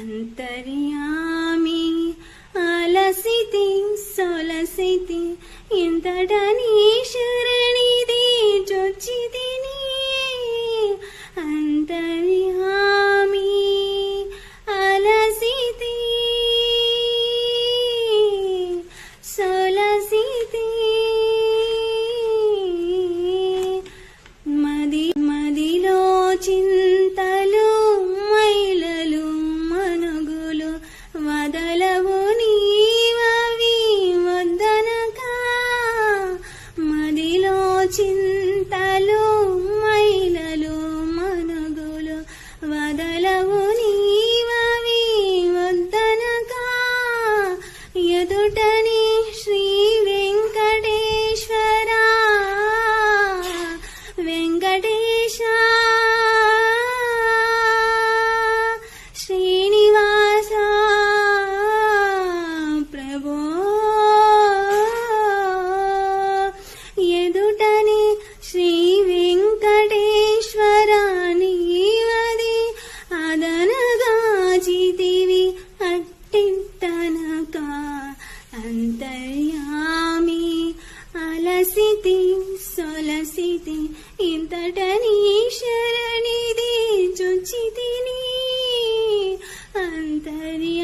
అంతర్యామి అలసితి సొలసితి ఎంతటని శరణిది చొచ్చితి అంతర్యామి అలసితి సొలసితి ఇంతటని శరణిది చొచ్చితిని అంతర్య